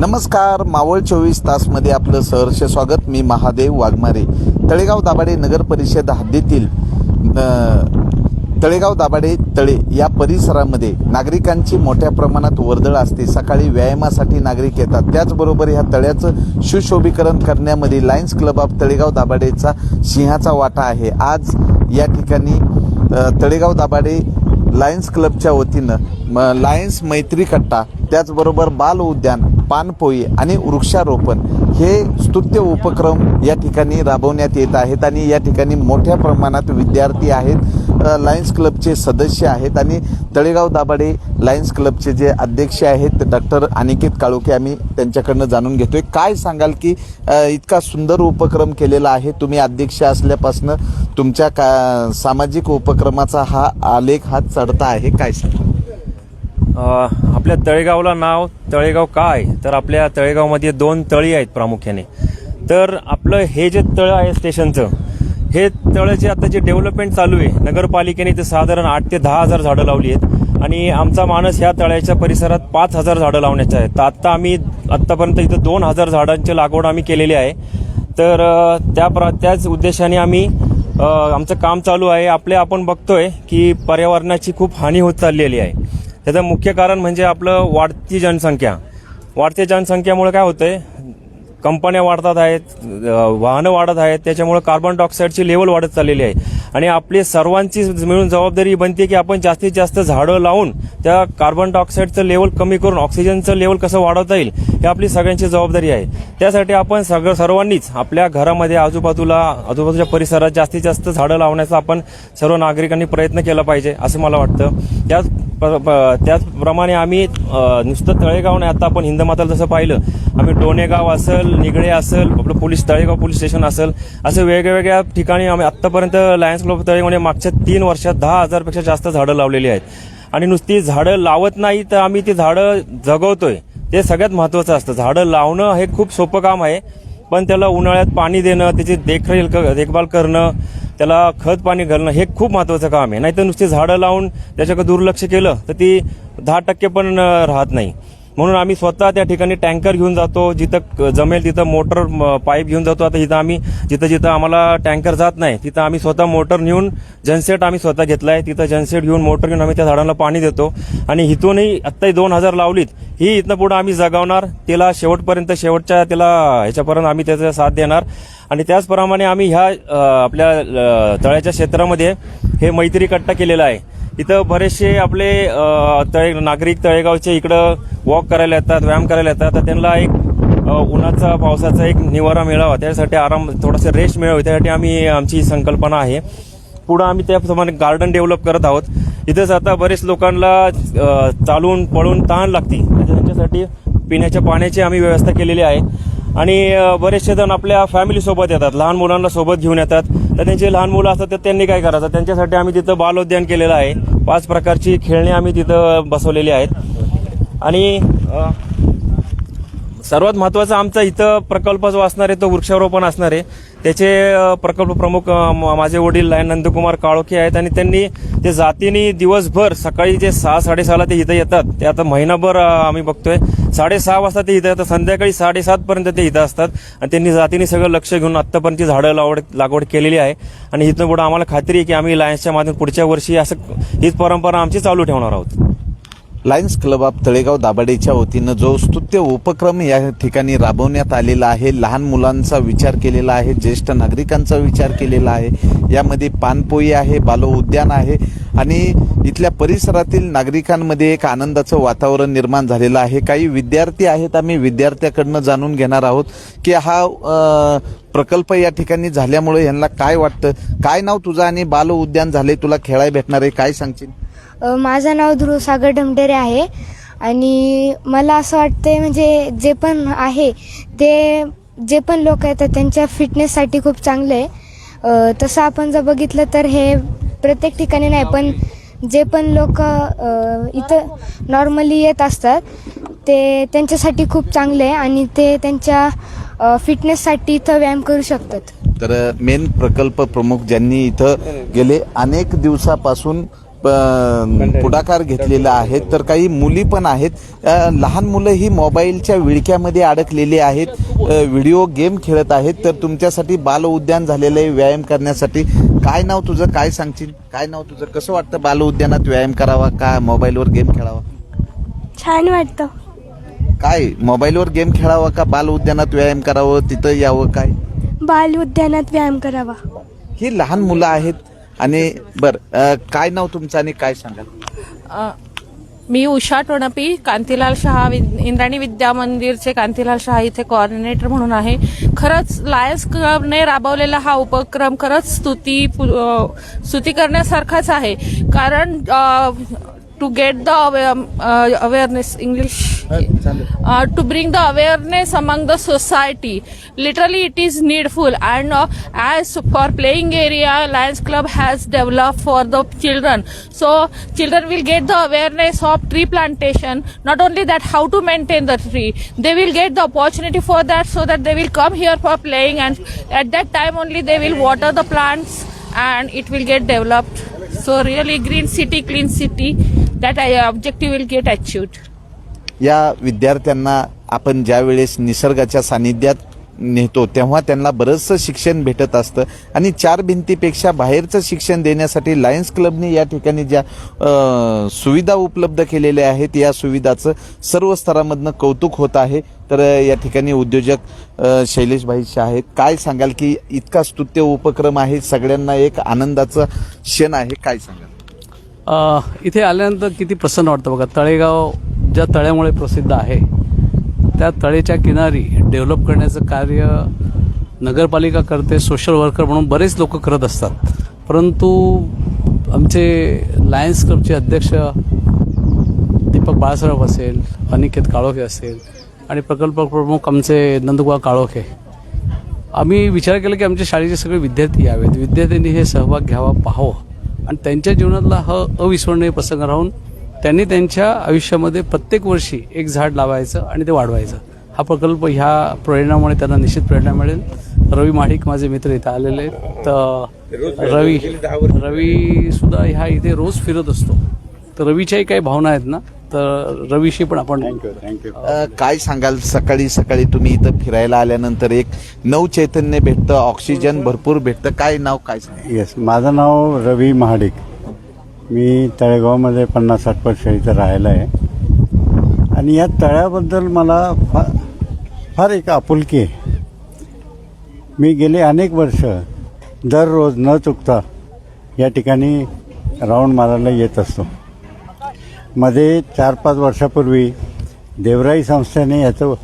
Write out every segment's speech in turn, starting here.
नमस्कार मावळ चोवीस तासमध्ये आपलं सहर्ष स्वागत. मी महादेव वाघमारे. तळेगाव दाभाडे नगर परिषद हद्दीतील तळेगाव दाभाडे तळे या परिसरामध्ये नागरिकांची मोठ्या प्रमाणात वर्दळ असते. सकाळी व्यायामासाठी नागरिक येतात. त्याचबरोबर ह्या तळ्याचं सुशोभीकरण करण्यामध्ये लायन्स क्लब ऑफ तळेगाव दाभाडेचा सिंहाचा वाटा आहे. आज या ठिकाणी तळेगाव दाभाडे लायन्स क्लबच्या वतीनं म लायन्स मैत्री कट्टा त्याचबरोबर बाल उद्यान पानपोई आणि वृक्षारोपण हे स्तुत्य उपक्रम या ठिकाणी राबवण्यात येत आहेत आणि या ठिकाणी मोठ्या प्रमाणात विद्यार्थी आहेत लायन्स क्लबचे सदस्य आहेत आणि तळेगाव दाभाडे लायन्स क्लबचे जे अध्यक्ष आहेत डॉक्टर अनिकेत काळोखे आम्ही त्यांच्याकडनं जाणून घेतोय. काय सांगाल की इतका सुंदर उपक्रम केलेला आहे. तुम्ही अध्यक्ष असल्यापासनं तुमच्या का सामाजिक उपक्रमाचा हा आलेख हा चढता आहे. काय सांगाल? आपल्या तळेगावला नाव तळेगाव काय? आहे तर आपल्या तळेगावमध्ये दोन तळी आहेत प्रामुख्याने. तर आपलं हे जे तळं आहे स्टेशनचं हे तळाचे आता जे डेव्हलपमेंट चालू आहे नगरपालिकेने ते साधारण आठ ते दहा हजार झाडं लावली आहेत. आणि आमचा माणस ह्या तळ्याच्या परिसरात पाच हजार झाडं लावण्याचे आहे. तर आत्ता आम्ही आत्तापर्यंत इथं दोन हजार झाडांची लागवड आम्ही केलेली आहे. तर त्या प्र त्याच उद्देशाने आम्ही आमचं काम चालू आहे. आपले आपण बघतोय की पर्यावरणाची खूप हानी होत चाललेली आहे. त्याचं मुख्य कारण म्हणजे आपलं वाढती जनसंख्या. वाढती जनसंख्येमुळे काय होतंय? कंपन्या वाढतात आहेत वाहनं वाढत आहेत त्याच्यामुळे कार्बन डायऑक्साईडची लेवल वाढत चाललेली आहे. आणि आपली सर्वांची मिळून जबाबदारी बनते की आपण जास्तीत जास्त झाडं लावून त्या कार्बन डायऑक्साईडचं लेवल कमी करून ऑक्सिजनचं लेवल कसं वाढवता येईल ही आपली सगळ्यांची जबाबदारी आहे. त्यासाठी आपण सगळं सर्वांनीच आपल्या घरामध्ये आजूबाजूला आजूबाजूच्या परिसरात जास्तीत जास्त झाडं लावण्याचा आपण सर्व नागरिकांनी प्रयत्न केला पाहिजे असं मला वाटतं. त्याच त्याचप्रमाणे आम्ही नुसतं तळेगाव नाही आता आपण हिंदमाताला जसं पाहिलं आम्ही डोणेगाव असेल निगडे असेल आपलं पोलीस तळेगाव पोलीस स्टेशन असेल असं वेगवेगळ्या ठिकाणी आम्ही आत्तापर्यंत लायन्स क्लब तळेगावने मागच्या तीन वर्षात दहा हजारपेक्षा जास्त झाडं लावलेली आहेत. आणि नुसती झाडं लावत नाही तर आम्ही ती झाडं जगवतोय. ते सगळ्यात महत्त्वाचं असतं. झाडं लावणं हे खूप सोपं काम आहे. पण त्याला उन्हाळ्यात पाणी देणं त्याची देखरेख क- देखभाल करणं त्याला खत पाणी घालणं हे खूप महत्त्वाचं काम आहे. नाहीतर नुसती झाडं लावून त्याच्याकडे दुर्लक्ष केलं तर ती दहा टक्के पण राहत नाही. म्हणून आम्ही स्वतः त्या ठिकाणी टँकर घेऊन जातो जिथं क- जमेल तिथं मोटर पाईप घेऊन जातो. आता इथं आम्ही जिथं जिथं आम्हाला टँकर जात नाही तिथं आम्ही स्वतः मोटर नेऊन जनसेट आम्ही स्वतः घेतला आहे. तिथं जनसेट घेऊन मोटर घेऊन आम्ही त्या झाडांना पाणी देतो. आणि इथूनही आत्ताही दोन हजार लावलीत ही इथनं पुढं आम्ही जगावणार. त्याला शेवटपर्यंत शेवटच्या त्याला ह्याच्यापर्यंत आम्ही त्याचा साथ देणार. आणि त्याचप्रमाणे आम्ही ह्या आपल्या तळ्याच्या क्षेत्रामध्ये हे मैत्री कट्टा केलेला आहे. इथं बरेचसे आपले तळे नागरिक तळेगावचे इकडं वॉक करायला येतात व्यायाम करायला येतात. तर त्यांना एक उन्हाचा पावसाचा एक निवारा मिळावा. त्यासाठी आराम थोडासा रेस्ट मिळावा. त्यासाठी आम्ही आमची संकल्पना आहे. पुढं आम्ही त्याप्रमाणे गार्डन डेव्हलप करत आहोत. इथंच आता बरेच लोकांना चालून पळून तहान लागती. त्यांच्यासाठी पिण्याच्या पाण्याची आम्ही व्यवस्था केलेली आहे. आणि बरेचसे जण आपल्या फॅमिलीसोबत येतात. लहान मुलांना सोबत घेऊन येतात. तर त्यांचे लहान मुलं असतात तर त्यांनी काय करायचं? त्यांच्यासाठी आम्ही तिथं बालोद्यान केलेलं आहे. पाच प्रकारची खेळणी आम्ही तिथं बसवलेली आहेत. आणि सर्वात महत्त्वाचा आमचा इथं प्रकल्प जो असणार आहे तो वृक्षारोपण असणार आहे. त्याचे प्रकल्प प्रमुख माझे वडील आहे नंदकुमार काळोखे आहेत आणि त्यांनी ते जातीने दिवसभर सकाळी जे सहा साडेसहाला ते इथं येतात. ते आता महिनाभर आम्ही बघतोय. साडेसहा वाजता ते इथं येतात. संध्याकाळी साडेसातपर्यंत ते इथं असतात. आणि त्यांनी जातीने सगळं लक्ष घेऊन आत्तापर्यंतची झाडं लावड लागवड केलेली आहे. आणि इथं पुढे आम्हाला खात्री आहे की आम्ही लायन्सच्या माध्यमातून पुढच्या वर्षी असं हीच परंपरा आमची चालू ठेवणार आहोत. लायन्स क्लब ऑफ तळेगाव दाभाडेच्या वतीनं जो स्तुत्य उपक्रम या ठिकाणी राबवण्यात आलेला आहे लहान मुलांचा विचार केलेला आहे ज्येष्ठ नागरिकांचा विचार केलेला आहे यामध्ये पानपोई आहे बालो उद्यान आहे आणि इथल्या परिसरातील नागरिकांमध्ये एक आनंदाचं वातावरण निर्माण झालेलं आहे. काही विद्यार्थी आहेत आम्ही विद्यार्थ्याकडनं जाणून घेणार आहोत की हा प्रकल्प या ठिकाणी झाल्यामुळे यांना काय वाटतं? काय नाव तुझं आणि बाल उद्यान झाले तुला खेळाय भेटणार आहे काय सांगशील? माझं नाव ध्रुव सागर ढमढेरे आहे. आणि मला असं वाटते म्हणजे जे पण आहे ते जे पण लोक येतात त्यांच्या फिटनेससाठी खूप चांगलं आहे. तसं आपण जर बघितलं तर हे प्रत्येक ठिकाणी नाही पण जे पण लोक इथं नॉर्मली येत असतात ते त्यांच्यासाठी खूप चांगले आहे आणि ते त्यांच्या फिटनेससाठी इथं व्यायाम करू शकतात. तर मेन प्रकल्प प्रमुख ज्यांनी इथं गेले अनेक दिवसापासून पुढाकार घेतलेला आहे. तर काही मुली पण आहेत. लहान मुलं ही मोबाईलच्या विळक्यामध्ये अडकलेली आहेत. व्हिडिओ गेम खेळत आहेत. तर तुमच्यासाठी बाल उद्यान झालेलं आहे व्यायाम करण्यासाठी. काय नाव तुझं? काय सांगशील? काय नाव तुझं? कसं वाटतं बाल उद्यानात व्यायाम करावा? का मोबाईलवर गेम खेळावा? छान वाटतं. काय? मोबाईलवर गेम खेळावा का बाल उद्यानात व्यायाम करावं? तिथं यावं काय? बाल उद्यानात व्यायाम करावा. ही लहान मुलं आहेत. आणि बर काय नाव तुमचं आणि काय सांगाल? अ, मी उषा टोणपी कांतीलाल शहा वि- इंद्राणी विद्या मंदिरचे कांतीलाल शहा इथे कोऑर्डिनेटर म्हणून आहे. खरंच लायन्स क्लबने राबवलेला हा उपक्रम खरंच स्तुती पु- अ, स्तुती करण्यासारखाच आहे. कारण to get the um, uh, awareness english. Uh, to bring the awareness among the society. Literally it is needful. And uh, as for playing area lions club has developed for the children. So children will get the awareness of tree plantation. Not only that how to maintain the tree. They will get the opportunity for that so that they will come here for playing. And at that time only they will water the plants and it will get developed. So really, green city, clean city. That uh, objective will get achieved. या विद्यार्थ्यांना आपण ज्या वेळेस निसर्गाच्या सानिध्यात नेतो तेव्हा त्यांना बरंचसं शिक्षण भेटत असतं. आणि चार भिंतीपेक्षा बाहेरचं शिक्षण देण्यासाठी लायन्स क्लबने या ठिकाणी ज्या सुविधा उपलब्ध केलेल्या आहेत या सुविधाचं सर्व स्तरामधनं कौतुक होत आहे. तर या ठिकाणी उद्योजक शैलेशभाई शाह आहेत. काय सांगाल की इतका स्तुत्य उपक्रम आहे सगळ्यांना एक आनंदाचं क्षण आहे काय सांगाल? इथे आल्यानंतर किती प्रसन्न वाटतं बघा. तळेगाव ज्या तळ्यामुळे प्रसिद्ध आहे त्या तळेच्या किनारी डेव्हलप करण्याचं कार्य नगरपालिका करते सोशल वर्कर म्हणून बरेच लोक करत असतात. परंतु आमचे लायन्स क्लबचे अध्यक्ष दीपक बाळासाहेब असेल अनिकेत काळोखे असेल आणि प्रकल्प प्रमुख आमचे नंदकुमार काळोखे. आम्ही विचार केला की आमच्या शाळेचे सगळे विद्यार्थी यावेत. विद्यार्थ्यांनी हे सहभाग घ्यावा पाहावं. आणि त्यांच्या जीवनातला हा अविस्मरणीय प्रसंग राहून त्यांनी त्यांच्या आयुष्यामध्ये प्रत्येक वर्षी एक झाड लावायचं आणि ते वाढवायचं. हा प्रकल्प ह्या प्रेरणामुळे त्यांना निश्चित प्रेरणा मिळेल. रवी माडिक माझे मित्र इथं आलेले आहेत. तर रवी रवी सुद्धा ह्या इथे रोज फिरत असतो. तर रवीच्याही काही भावना आहेत ना तर रवीशी पण आपण काय सांगाल? सकाळी सकाळी तुम्ही इथं फिरायला आल्यानंतर एक नव चैतन्य भेटतं ऑक्सिजन भरपूर भेटतं. काय नाव काय येस माझं नाव रवी महाडिक. मी तळेगावमध्ये पन्नास साठ वर्ष इथं राहायला आहे. आणि या तळ्याबद्दल मला फार फार एक आपुलकी आहे. मी गेले अनेक वर्ष दररोज न चुकता या ठिकाणी राऊंड मारायला येत असतो. मध्ये चार पाच वर्षापूर्वी देवराई संस्थेने याचं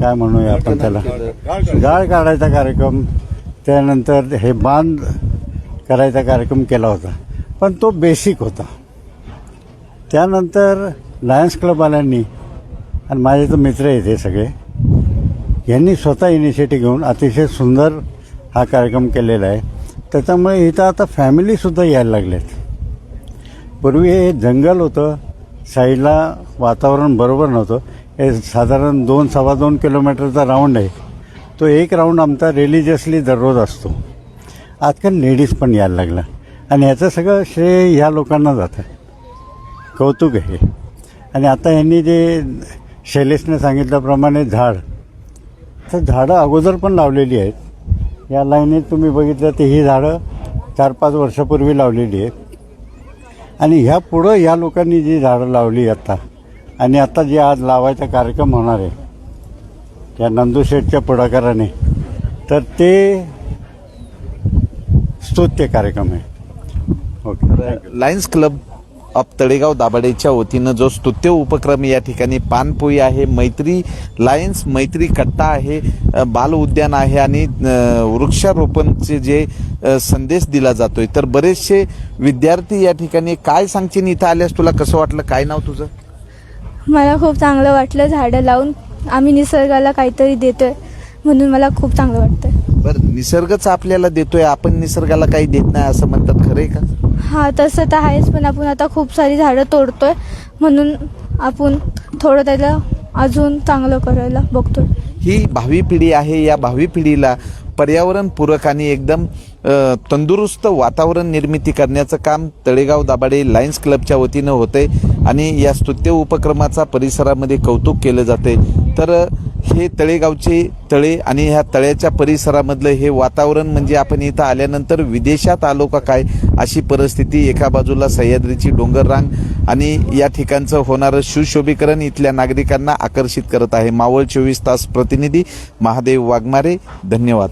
काय म्हणूया आपण त्याला? गाळ काढायचा कार्यक्रम. त्यानंतर हे बांध करायचा कार्यक्रम केला होता. पण तो बेसिक होता. त्यानंतर लायन्स क्लबवाल्यांनी आणि माझे तर मित्र आहेत हे सगळे यांनी स्वतः इनिशिएटिव्ह घेऊन अतिशय सुंदर हा कार्यक्रम केलेला आहे. त्याच्यामुळे इथं आता फॅमिलीसुद्धा यायला लागलेत. पूर्वी हे जंगल होतं साईडला वातावरण बरोबर नव्हतं. हे साधारण दोन सव्वा दोन किलोमीटरचा राऊंड आहे. तो एक राऊंड आमचा रिलिजियसली दररोज असतो. आजकाल लेडीज पण यायला लागला आणि ह्याचं सगळं श्रेय ह्या लोकांना जातं. कौतुक आहे. आणि आता ह्यांनी जे शैलेशने सांगितल्याप्रमाणे झाड तर झाडं अगोदर पण लावलेली आहेत. या लाईनीत तुम्ही बघितलं तर ही झाडं चार पाच वर्षापूर्वी लावलेली आहेत. आणि ह्या पुढं ह्या लोकांनी जी झाडं लावली आता आणि आता जे आज लावायचा कार्यक्रम होणार आहे त्या नंदूशेठच्या पुढाकाराने तर ते स्तुत्य कार्यक्रम आहे. Okay lions club of Talegaon दाभाडेच्या वतीनं जो स्तुत्य उपक्रम या ठिकाणी पानपोई आहे मैत्री लायन्स मैत्री कट्टा आहे बाल उद्यान आहे आणि वृक्षारोपणचे जे संदेश दिला जातोय. तर बरेचसे विद्यार्थी या ठिकाणी काय सांगशील इथं आल्यास तुला कसं वाटलं? काय नाव तुझं? मला खूप चांगलं वाटलं झाडं लावून. आम्ही निसर्गाला काहीतरी देतोय. म्हणून मला खूप चांगलं वाटतंय. बरं निसर्गच आपल्याला देतोय आपण निसर्गाला काही देत नाही असं म्हणतात खरंय का? हा तसं तर आहेच पण आपण आता खूप सारी झाडं तोडतोय म्हणून आपण थोडं त्याला अजून चांगलं करायला बघतोय. ही भावी पिढी आहे या भावी पिढीला पर्यावरणपूरक आणि एकदम तंदुरुस्त वातावरण निर्मिती करण्याचं काम तळेगाव दाभाडे लायन्स क्लबच्या वतीनं होते आणि या स्तुत्य उपक्रमाचा परिसरामध्ये कौतुक केलं जाते. तर हे तळेगावचे तळे आणि ह्या तळ्याच्या परिसरामधलं हे वातावरण म्हणजे आपण इथं आल्यानंतर विदेशात आलो का काय अशी परिस्थिती एका बाजूला सह्याद्रीची डोंगर रांग आणि या ठिकाणचं होणारं सुशोभीकरण इथल्या नागरिकांना आकर्षित करत आहे. मावळ चोवीस तास प्रतिनिधी महादेव वाघमारे धन्यवाद.